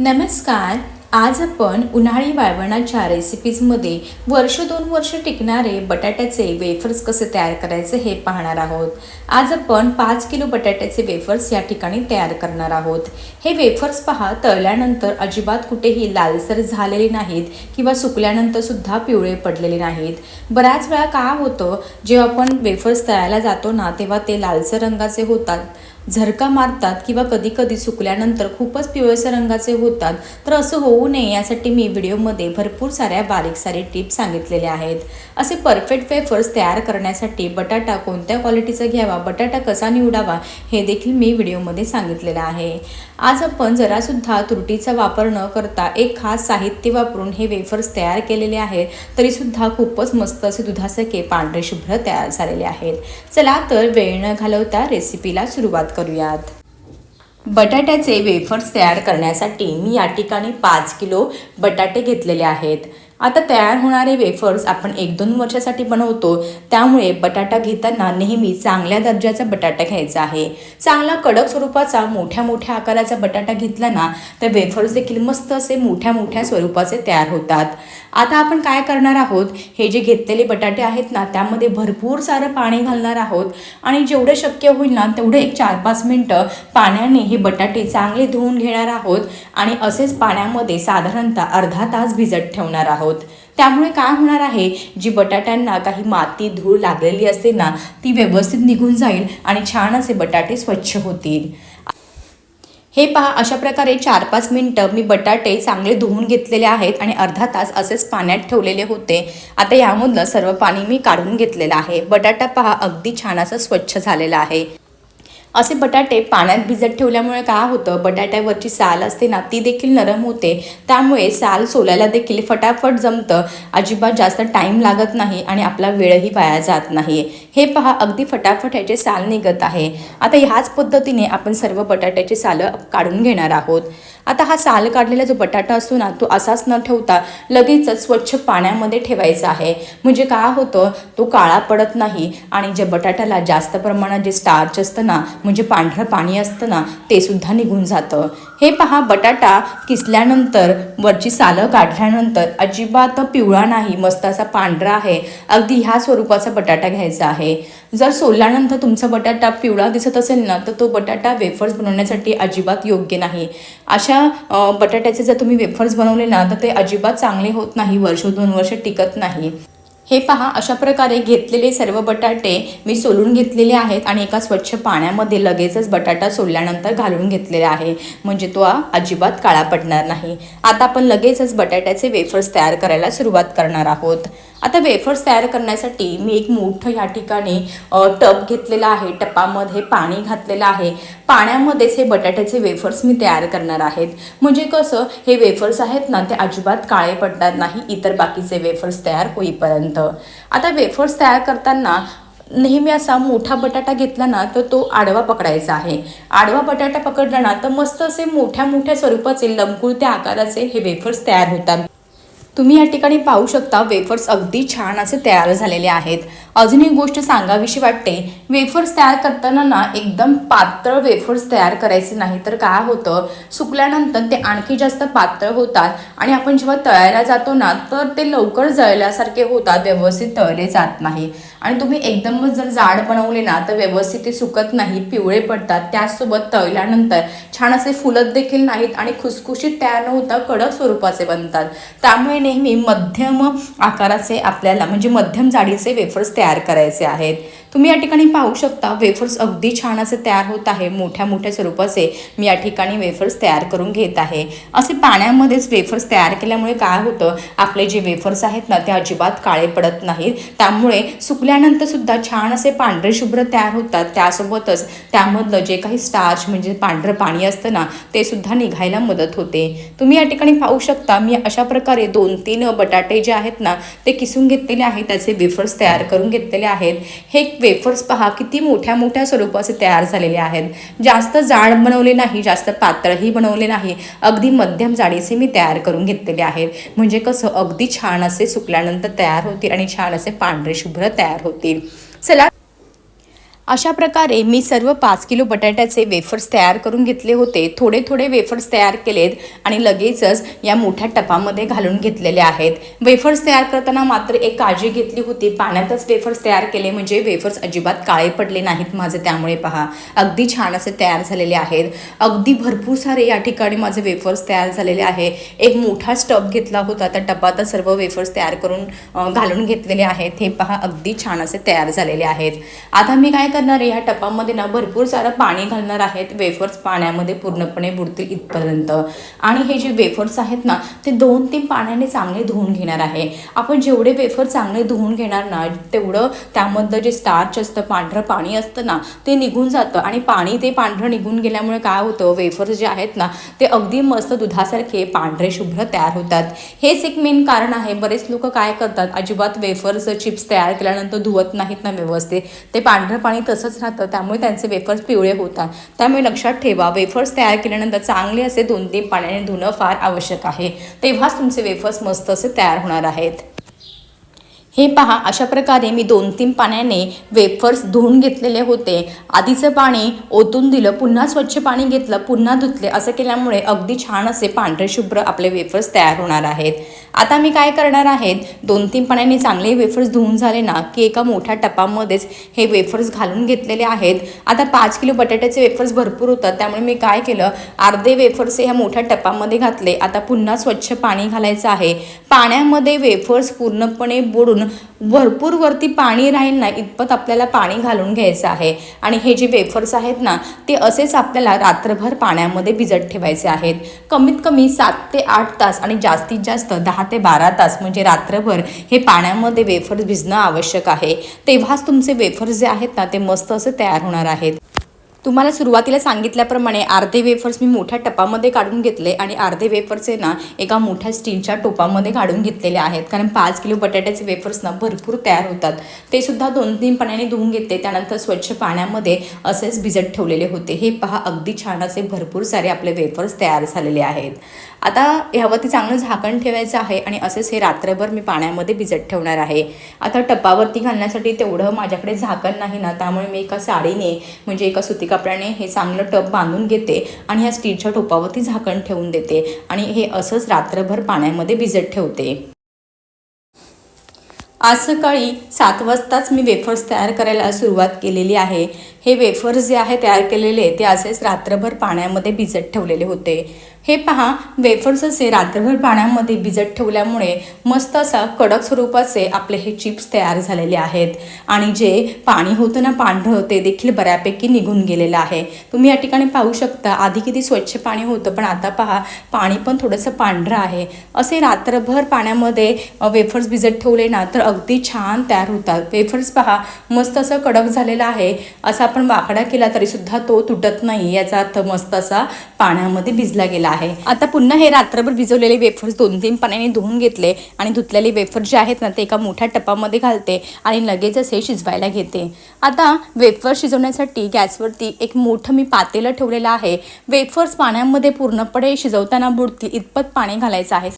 नमस्कार आज आपण उन्हाळी वाळवणाच्या रेसिपीजमध्ये वर्ष दोन वर्ष टिकणारे बटाट्याचे वेफर्स कसे तयार करायचे हे पाहणार आहोत. आज आपण पाच किलो बटाट्याचे वेफर्स या ठिकाणी तयार करणार आहोत. हे वेफर्स पहा तळल्यानंतर अजिबात कुठेही लालसर झालेले नाहीत किंवा सुकल्यानंतर सुद्धा पिवळे पडलेले नाहीत. बऱ्याच वेळा का होतं जेव्हा आपण वेफर्स तळायला जातो ना तेव्हा ते लालसर रंगाचे होतात. झरका मारतात किंवा कधी कधी सुकल्यानंतर खूपच पिवळसर रंगाचे होतात तर असं होऊ नये यासाठी मी व्हिडिओमध्ये भरपूर साऱ्या बारीक सारे टिप्स सांगितलेल्या आहेत. असे परफेक्ट वेफर्स तयार करण्यासाठी बटाटा कोणत्या क्वालिटीचा घ्यावा बटाटा कसा निवडावा हे देखील मी व्हिडिओमध्ये सांगितलेलं आहे. आज आपण जरासुद्धा त्रुटीचा वापर न करता एक खास साहित्य वापरून हे वेफर्स तयार केलेले आहेत तरीसुद्धा खूपच मस्त असे दुधासारखे पांढरे शुभ्र तयार झालेले आहेत. चला तर वेळ न घालवता रेसिपीला सुरुवात करूयात. बटाट्याचे वेफर्स तयार करण्यासाठी मी या ठिकाणी पाच किलो बटाटे घेतलेले आहेत. आता तयार होणारे वेफर्स आपण एक दोन वर्षासाठी बनवतो. त्यामुळे बटाटा घेताना नेहमी चांगल्या दर्जाचा बटाटा घ्यायचा आहे. चांगला कडक स्वरूपाचा मोठ्या मोठ्या आकाराचा बटाटा घेतला ना तर वेफर्स देखील मस्त असे मोठ्या मोठ्या स्वरूपाचे तयार होतात. आता आपण काय करणार आहोत? हे जे घेतलेले बटाटे आहेत ना त्यामध्ये भरपूर सारं पाणी घालणार आहोत. आणि जेवढं शक्य होईल ना तेवढं एक चार पाच मिनटं पाण्याने हे बटाटे चांगले धुवून घेणार आहोत. आणि असेच पाण्यामध्ये साधारणतः अर्धा तास भिजत ठेवणार आहोत. त्यामुळे काय होणार आहे? जी बटाट्यांना काही माती धूळ लागलेली असते ना ती व्यवस्थित निघून जाईल आणि छान असे बटाटे स्वच्छ होतील. हे पहा अशा प्रकारे चार पाच मिनटं मी बटाटे चांगले धुवून घेतलेले आहेत आणि अर्धा तास असेच पाण्यात ठेवलेले होते. आता यामधलं सर्व पाणी मी काढून घेतलेलं आहे. बटाटा पहा अगदी छान असं स्वच्छ झालेला आहे. असे बटाटे पाण्यात भिजत ठेवल्यामुळे काय होतं? बटाट्यावरची साल असते ना ती देखील नरम होते. त्यामुळे साल सोलायला देखील फटाफट जमतं. अजिबात जास्त टाईम लागत नाही आणि आपला वेळही वाया जात नाही. हे पहा अगदी फटाफट ह्याचे साल निघत आहे. आता ह्याच पद्धतीने आपण सर्व बटाट्याची सालं काढून घेणार आहोत. आता हा साल काढलेला जो बटाटा असतो ना तो असाच न ठेवता लगेचच स्वच्छ पाण्यामध्ये ठेवायचा आहे. म्हणजे काय होतं? तो काळा पडत नाही आणि जे बटाट्याला जास्त प्रमाणात जे स्टार्च असतं ना म्हणजे पांढरं पाणी असतं ना ते सुद्धा निघून जातं. हे पहा बटाटा किसल्यानंतर वरची सालं काढल्यानंतर अजिबात पिवळा नाही मस्त असा पांढरा आहे. अगदी ह्या स्वरूपाचा बटाटा घ्यायचा आहे. जर सोलल्यानंतर तुमचा बटाटा पिवळा दिसत असेल ना तर तो बटाटा वेफर्स बनवण्यासाठी अजिबात योग्य नाही. अशा बटाट्याचे जर तुम्ही वेफर्स बनवले ना तर ते अजिबात चांगले होत नाही वर्ष दोन वर्ष टिकत नाही. हे पहा अशा प्रकारे घेतलेले सर्व बटाटे मी सोलून घेतलेले आहेत आणि एका स्वच्छ पाण्यामध्ये लगेचच बटाटा सोलल्यानंतर घालून घेतलेला आहे. म्हणजे तो अजिबात काळा पडणार नाही. आता आपण लगेचच बटाट्याचे वेफर्स तयार करायला सुरुवात करणार आहोत. आता वेफर्स तयार करण्यासाठी मी एक मोठं या ठिकाणी टप टब घेतलेला आहे. टपामध्ये पाणी घातलेलं आहे. पाण्यामध्येच हे बटाट्याचे वेफर्स मी तयार करणार आहेत. म्हणजे कसं हे वेफर्स आहेत ना ते अजिबात काळे पडणार नाही इतर बाकीचे वेफर्स तयार होईपर्यंत. आता वेफर्स तयार करताना नेहमी असा मोठा बटाटा घेतला ना तर तो आडवा पकडायचा आहे. आडवा बटाटा पकडला ना तर मस्त असे मोठ्या मोठ्या स्वरूपाचे लंबकुळत्या आकाराचे हे वेफर्स तयार होतात. तुम्ही या ठिकाणी पाहू शकता वेफर्स अगदी छान असे तयार झालेले आहेत. अजून एक गोष्ट सांगावीशी वाटते. वेफर्स तयार करताना ना एकदम पातळ वेफर्स तयार करायचे नाही तर काय होतं? सुकल्यानंतर ते आणखी जास्त पातळ होतात आणि आपण जेव्हा तळायला जातो ना तर ते लवकर जळल्यासारखे होतात व्यवस्थित तळले जात नाही. आणि तुम्ही एकदमच जर जाड बनवले ना तर व्यवस्थित ते सुकत नाही पिवळे पडतात. त्याचसोबत तळल्यानंतर छान असे फुलत देखील नाहीत आणि खुसखुशीत तयार न होता कडक स्वरूपाचे बनतात. त्यामुळे नेहमी मध्यम आकाराचे आपल्याला म्हणजे मध्यम जाडीचे वेफर्स तयार तयार करायचे आहेत. तुम्ही या ठिकाणी पाहू शकता वेफर्स अगदी छान असे तयार होत आहे. मोठ्या मोठ्या स्वरूपाचे मी या ठिकाणी वेफर्स तयार करून घेत आहे. असे पाण्यामध्येच वेफर्स तयार केल्यामुळे काय होतं? आपले जे वेफर्स आहेत ना ते अजिबात काळे पडत नाहीत. त्यामुळे सुकल्यानंतर सुद्धा छान असे पांढरे शुभ्र तयार होतात. त्यासोबतच त्यामधलं जे काही स्टार्च म्हणजे पांढरं पाणी असतं ना ते सुद्धा निघायला मदत होते. तुम्ही या ठिकाणी पाहू शकता मी अशा प्रकारे दोन तीन बटाटे जे आहेत ना ते किसून घेतलेले आहेत. त्याचे वेफर्स तयार करून घेतलेले आहेत. हे वेफर्स पहा किती मोठ्या मोठ्या स्वरूपाचे तयार झालेले आहेत. जास्त जाड बनवले नाही जास्त पातळही बनवले नाही. अगदी मध्यम जाडीचे मी तयार करून घेतलेले आहेत. म्हणजे कसं अगदी छान असे सुकल्यानंतर तयार होतील आणि छान असे पांढरे शुभ्र तयार होतील. चला अशा प्रकारे मी सर्व पाच किलो बटाट्याचे वेफर्स तयार करून घेतले होते. थोडे थोडे वेफर्स तयार केलेत आणि लगेचच या मोठ्या टपामध्ये घालून घेतलेले आहेत. वेफर्स तयार करताना मात्र एक काळजी घेतली होती. पाण्यातच वेफर्स तयार केले म्हणजे वेफर्स अजिबात काळे पडले नाहीत माझे त्यामुळे पहा. अगदी छान असे तयार झालेले आहेत. अगदी भरपूर सारे या ठिकाणी माझे वेफर्स तयार झालेले आहे. एक मोठा स्टब घेतला होता. त्या टपातच सर्व वेफर्स तयार करून घालून घेतलेले आहेत. हे पहा अगदी छान असे तयार झालेले आहेत. आता मी काय करणार आहे ह्या टपामध्ये ना भरपूर सारं पाणी घालणार आहेत. वेफर्स पाण्यामध्ये पूर्णपणे बुडतील इथपर्यंत. आणि हे जे वेफर्स आहेत ना ते दोन तीन पाण्याने चांगले धुवून घेणार आहे. आपण जेवढे वेफर चांगले धुवून घेणार ना तेवढं त्यामधलं जे स्टार्च असतं पांढरं पाणी असतं ना ते निघून जातं. आणि पाणी ते पांढरं निघून गेल्यामुळे काय होतं वेफर्स जे आहेत ना ते अगदी मस्त दुधासारखे पांढरे शुभ्र तयार होतात. हेच एक मेन कारण आहे. बरेच लोक काय करतात अजिबात वेफर्स चिप्स तयार केल्यानंतर धुवत नाहीत ना व्यवस्थित. ते पांढरं पाणी तसंच राहतं. त्यामुळे त्यांचे वेफर्स पिवळे होतात. त्यामुळे लक्षात ठेवा वेफर्स तयार केल्यानंतर चांगले असे दोन तीन पाण्याने धुणं फार आवश्यक आहे. तेव्हाच तुमचे वेफर्स मस्त असे तयार होणार आहेत. हे पहा अशा प्रकारे मी दोन तीन पाण्याने वेफर्स धुवून घेतलेले होते. आधीचं पाणी ओतून दिलं पुन्हा स्वच्छ पाणी घेतलं पुन्हा धुतले. असं केल्यामुळे अगदी छान असे पांढरे शुभ्र आपले वेफर्स तयार होणार आहेत. आता मी काय करणार आहेत? दोन तीन पाण्याने चांगले वेफर्स धुवून झाले ना की एका मोठ्या टपामध्येच हे वेफर्स घालून घेतलेले आहेत. आता पाच किलो बटाट्याचे वेफर्स भरपूर होतात त्यामुळे मी काय केलं? अर्धे वेफर्स ह्या मोठ्या टपामध्ये घातले. आता पुन्हा स्वच्छ पाणी घालायचं आहे. पाण्यामध्ये वेफर्स पूर्णपणे बुडून भरपूर वरती पाणी राहील ना इतपत आपल्याला पाणी घालून घ्यायचं आहे. आणि हे जे वेफर्स आहेत ना ते असेच आपल्याला रात्रभर पाण्यामध्ये भिजत ठेवायचे आहेत. कमीत कमी सात ते आठ तास आणि जास्तीत जास्त दहा ते बारा तास म्हणजे रात्रभर हे पाण्यामध्ये वेफर्स भिजणं आवश्यक आहे. तेव्हाच तुमचे वेफर्स जे आहेत ना ते मस्त असे तयार होणार आहेत. तुम्हाला सुरुवातीला सांगितल्याप्रमाणे अर्धे वेफर्स मी मोठ्या टपामध्ये काढून घेतले आणि अर्धे वेफर्स आहे ना एका मोठ्या स्टीलच्या टोपामध्ये काढून घेतलेले आहेत. कारण पाच किलो बटाट्याचे वेफर्स ना भरपूर तयार होतात. ते सुद्धा दोन तीन पाण्याने धुवून घेतले त्यानंतर स्वच्छ पाण्यामध्ये असेच भिजत ठेवलेले होते. हे पहा अगदी छान असे भरपूर सारे आपले वेफर्स तयार झालेले आहेत. आता ह्यावरती चांगलं झाकण ठेवायचं आहे आणि असेच हे रात्रभर मी पाण्यामध्ये भिजत ठेवणार आहे. आता टपावरती घालण्यासाठी तेवढं माझ्याकडे झाकण नाही ना त्यामुळे मी एका साडीने म्हणजे एका सुती कपड्याने हे चांगलं टप बांधून घेते आणि ह्या स्टीलच्या टोपावरती झाकण ठेवून देते आणि हे असंच रात्रभर पाण्यामध्ये भिजत ठेवते. आज सकाळी सात वाजताच मी वेफर्स तयार करायला सुरुवात केलेली आहे. हे वेफर्स जे आहे तयार केलेले ते असेच रात्रभर पाण्यामध्ये भिजत ठेवलेले होते. हे पहा वेफर्स असे रात्रभर पाण्यामध्ये भिजत ठेवल्यामुळे मस्त असा कडक स्वरूपाचे आपले हे चिप्स तयार झालेले आहेत. आणि जे पाणी होतं ना पांढरं ते देखील बऱ्यापैकी निघून गेलेलं आहे. तुम्ही या ठिकाणी पाहू शकता आधी किती स्वच्छ पाणी होतं पण आता पहा पाणी पण थोडंसं पांढरं आहे. असे रात्रभर पाण्यामध्ये वेफर्स भिजत ठेवले ना तर अगदी छान तयार होतात. वेफर्स पहा मस्त असं कडक झालेला आहे. असा आपण वाकडा केला तरीसुद्धा तो तुटत नाही याचा अर्थ मस्त असा पाण्यामध्ये भिजला गेला आहे. आता पुन्हा हे रात्रभर भिजवलेले वेफर्स दोन तीन पाण्याने धुवून घेतले आणि धुतलेले वेफर्स जे आहेत ना ते एका मोठ्या टपामध्ये घालते आणि लगेचच हे शिजवायला घेते. आता वेफर्स शिजवण्यासाठी गॅसवरती एक मोठं मी पातेलं ठेवलेलं आहे. वेफर्स पाण्यामध्ये पूर्णपणे शिजवताना बुडतील इतपत पाणी घालायचं आहे.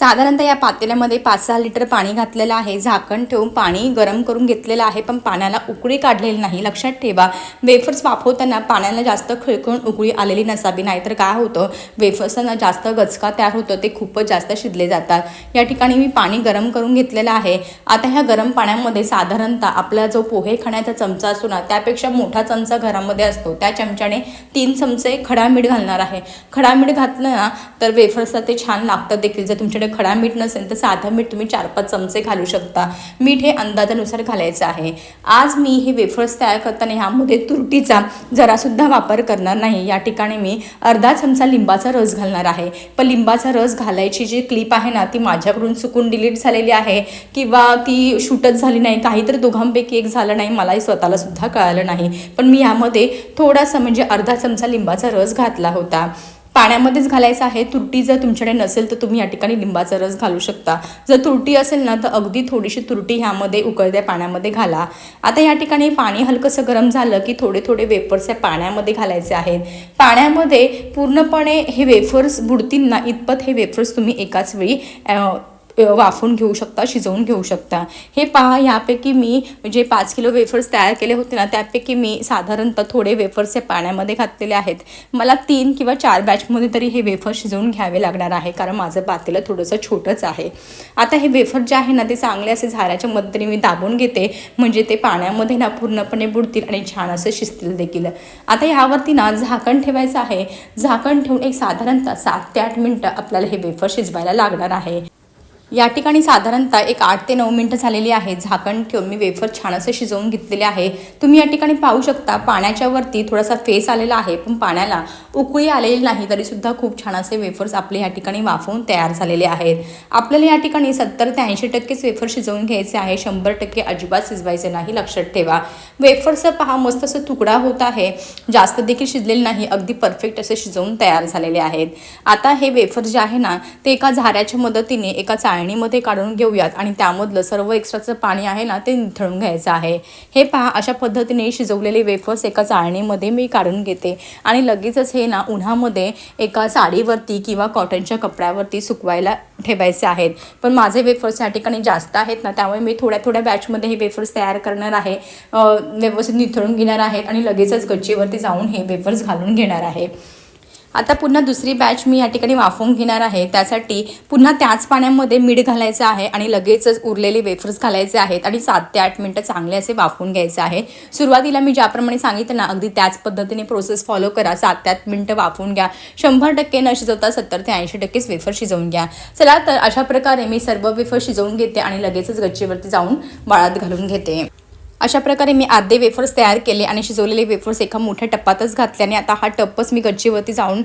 साधारणतः या पातेल्यामध्ये पाच सहा लिटर पाणी घातलेलं आहे. झाकण ठेवून पाणी गरम करून घेतलेलं आहे पण पाण्याला उकळी काढलेली नाही. लक्षात ठेवा वेफर्स वाफवताना पाण्याला जास्त खळखळून उकळी आलेली नसावी नाहीतर काय होतं? वेफर्सना जास्त गचका तयार होतं ते खूपच जास्त शिजले जातात. या ठिकाणी मी पाणी गरम करून घेतलेलं आहे. आता ह्या गरम पाण्यामध्ये साधारणतः आपला जो पोहे खाण्याचा चमचा असतो ना त्यापेक्षा मोठा चमचा घरामध्ये असतो. त्या चमच्याने तीन चमचे खडा मीठ घालणार आहे. खडा मीठ घातलं ना तर वेफर्सला ते छान लागतं देखील. जर तुमच्याकडे खडा मीठ नसेल तर साधं मीठ तुम्ही चार पाच चमचे घालू शकता. मीठ हे अंदाजानुसार घालायचं आहे. आज मी हे वेफर्स तयार करताना ह्यामध्ये तुरटीचा जरासुद्धा वापर करणार नाही. या ठिकाणी मी अर्धा चमचा लिंबाचा रस घालणार आहे. पण लिंबाचा रस घालायची जी क्लिप आहे ना ती माझ्याकडून चुकून डिलीट झालेली आहे किंवा ती शूटच झाली नाही. काहीतरी दोघांपैकी एक झालं नाही मलाही स्वतःला सुद्धा कळालं नाही. पण मी यामध्ये थोडासा म्हणजे अर्धा चमचा लिंबाचा रस घातला होता. पाण्यामध्येच घालायचं आहे. तुरटी जर तुमच्याकडे नसेल तर तुम्ही या ठिकाणी लिंबाचा रस घालू शकता. जर तुरटी असेल ना तर अगदी थोडीशी तुरटी ह्यामध्ये उकळत्या पाण्यामध्ये घाला. आता या ठिकाणी पाणी हलकंसं गरम झालं की थोडे थोडे वेफर्स या पाण्यामध्ये घालायचे आहेत. पाण्यामध्ये पूर्णपणे हे वेफर्स बुडतील ना इतपत हे वेफर्स तुम्ही एकाच वेळी वाफून घेऊ शकता शिजवून घेऊ शकता. हे पहा यापैकी मी जे पाच किलो वेफर्स तयार केले होते ना त्यापैकी मी साधारणतः थोडे वेफर्स हे पाण्यामध्ये घातलेले आहेत. मला तीन किंवा चार बॅचमध्ये तरी हे वेफर शिजवून घ्यावे लागणार आहे कारण माझं पातेलं थोडंसं छोटंच आहे. आता हे वेफर जे आहे ना ते चांगले असे झाऱ्याच्या मदतीने मी दाबून घेते म्हणजे ते पाण्यामध्ये ना पूर्णपणे बुडतील आणि छान असं शिजतील देखील. आता ह्यावरती ना झाकण ठेवायचं आहे. झाकण ठेवून एक साधारणतः सात ते आठ मिनटं आपल्याला हे वेफर शिजवायला लागणार आहे. या ठिकाणी साधारणतः एक आठ ते नऊ मिनटं झालेली आहे. झाकण ठेवून मी वेफर छान असे शिजवून घेतलेले आहे. तुम्ही या ठिकाणी पाहू शकता पाण्याच्या वरती थोडासा फेस आलेला आहे पण पाण्याला उकळी आलेली नाही तरीसुद्धा खूप छान असे वेफर्स आपले या ठिकाणी वाफवून तयार झालेले आहेत. आपल्याला या ठिकाणी सत्तर ते ऐंशी टक्केच वेफर शिजवून घ्यायचे आहे. शंभर टक्के अजिबात शिजवायचे नाही लक्षात ठेवा. वेफरचं पहा मस्त असं तुकडा होत आहे. जास्त देखील शिजलेले नाही अगदी परफेक्ट असे शिजवून तयार झालेले आहेत. आता हे वेफर जे आहे ना ते एका झाऱ्याच्या मदतीने एका चाळणीमध्ये काढून घेऊयात. आणि त्यामधलं सर्व एक्स्ट्राचं पाणी आहे ना ते निथळून घ्यायचं आहे. हे पहा अशा पद्धतीने शिजवलेले वेफर्स एका चाळणीमध्ये मी काढून घेते. आणि लगेचच हे ना उन्हामध्ये एका साडीवरती किंवा कॉटनच्या कपड्यावरती सुकवायला ठेवायचे आहेत. पण माझे वेफर्स या ठिकाणी जास्त आहेत ना त्यामुळे मी थोड्या थोड्या बॅचमध्ये हे वेफर्स तयार करणार आहे. व्यवस्थित निथळून घेणार आहेत आणि लगेचच गच्चीवरती जाऊन हे वेफर्स घालून घेणार आहे. आता पुन्हा दुसरी बॅच मी या ठिकाणी वाफवून घेणार आहे. त्यासाठी पुन्हा त्याच पाण्यामध्ये मीठ घालायचं आहे आणि लगेचच उरलेले वेफर्स घालायचे आहेत आणि सात ते आठ मिनटं चांगले असे वाफवून घ्यायचे आहे. सुरुवातीला मी ज्याप्रमाणे सांगितलं ना अगदी त्याच पद्धतीने प्रोसेस फॉलो करा. सात ते आठ मिनटं वाफवून घ्या. शंभर टक्के न शिजवता सत्तर ते ऐंशी टक्केच वेफर शिजवून घ्या. चला तर अशा प्रकारे मी सर्व वेफर शिजवून घेते आणि लगेचच गच्चीवरती जाऊन बाळात घालून घेते. अशा प्रकारे मी आधे वेफर्स तयार केले आणि शिजवलेले वेफर्स एका मोठ्या टप्पातच घातले आणि आता हा टप्पच मी गच्चीवरती जाऊन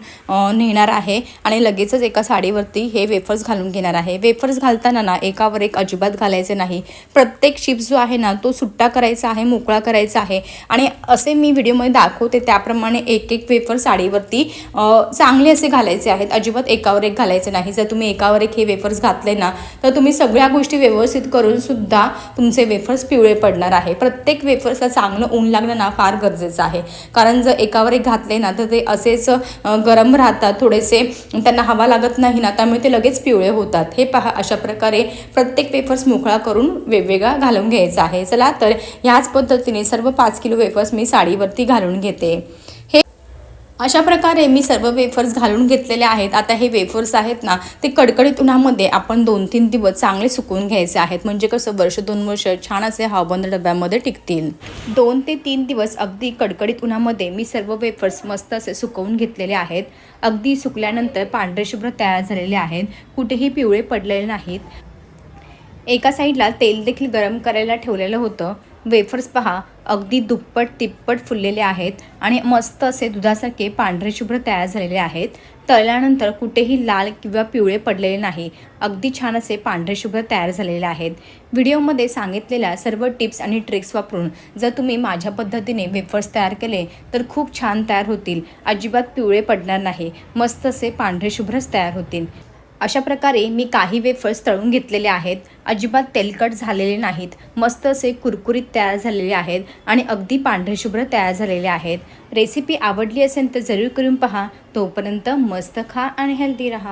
नेणार आहे आणि लगेचच एका साडीवरती हे वेफर्स घालून घेणार आहे. वेफर्स घालताना ना एकावर एक अजिबात घालायचे नाही. प्रत्येक चिप्स जो आहे ना तो सुट्टा करायचा आहे मोकळा करायचा आहे आणि असे मी व्हिडिओमध्ये दाखवते. त्याप्रमाणे एक एक वेफर साडीवरती चांगले असे घालायचे आहेत. अजिबात एकावर एक घालायचे नाही. जर तुम्ही एकावर एक हे वेफर्स घातले ना तर तुम्ही सगळ्या गोष्टी व्यवस्थित करून सुद्धा तुमचे वेफर्स पिवळे पडणार आहे. प्रत्येक वेफर्सला चांगलं ऊन लागणं ना फार गरजेचं आहे. कारण जर एकावर एक घातले ना तर ते असेच गरम राहतात थोडेसे. त्यांना हवा लागत नाही ना त्यामुळे ते लगेच पिवळे होतात. हे पहा अशा प्रकारे प्रत्येक वेफर्स मोकळा करून वेगवेगळा घालून घ्यायचा आहे. चला तर ह्याच पद्धतीने सर्व पाच किलो वेफर्स मी साडीवरती घालून घेते. अशा प्रकारे मी सर्व वेफर्स घालून घेतलेले आहेत. आता हे वेफर्स आहेत ना ते कडकडीत उन्हामध्ये आपण दोन तीन दिवस चांगले सुकवून घ्यायचे आहेत. म्हणजे कसं वर्ष दोन वर्ष छान असे हवाबंद डब्यामध्ये टिकतील. दोन ते तीन दिवस अगदी कडकडीत उन्हामध्ये मी सर्व वेफर्स मस्त असे सुकवून घेतलेले आहेत. अगदी सुकल्यानंतर पांढरे शुभ्र तयार झालेले आहेत. कुठेही पिवळे पडलेले नाहीत. एका साईडला तेल देखील गरम करायला ठेवलेलं होतं. वेफर्स पहा अगदी दुप्पट तिप्पट फुललेले आहेत आणि मस्त असे दुधासारखे पांढरे शुभ्र तयार झालेले आहेत. तळल्यानंतर कुठेही लाल किंवा पिवळे पडलेले नाही. अगदी छान असे पांढरे शुभ्र तयार झालेले आहेत. व्हिडिओमध्ये सांगितलेल्या सर्व टिप्स आणि ट्रिक्स वापरून जर तुम्ही माझ्या पद्धतीने वेफर्स तयार केले तर खूप छान तयार होतील. अजिबात पिवळे पडणार नाही. मस्त असे पांढरे शुभ्रच तयार होतील. अशा प्रकारे मी काही वेफर्स तळून घेतलेले आहेत. अजिबात तेलकट झालेले नाहीत. मस्त असे कुरकुरीत तयार झालेले आहेत आणि अगदी पांढरेशुभ्र तयार झालेले आहेत. रेसिपी आवडली असेल तर जरूर करून पहा. तोपर्यंत मस्त खा आणि हेल्दी राहा.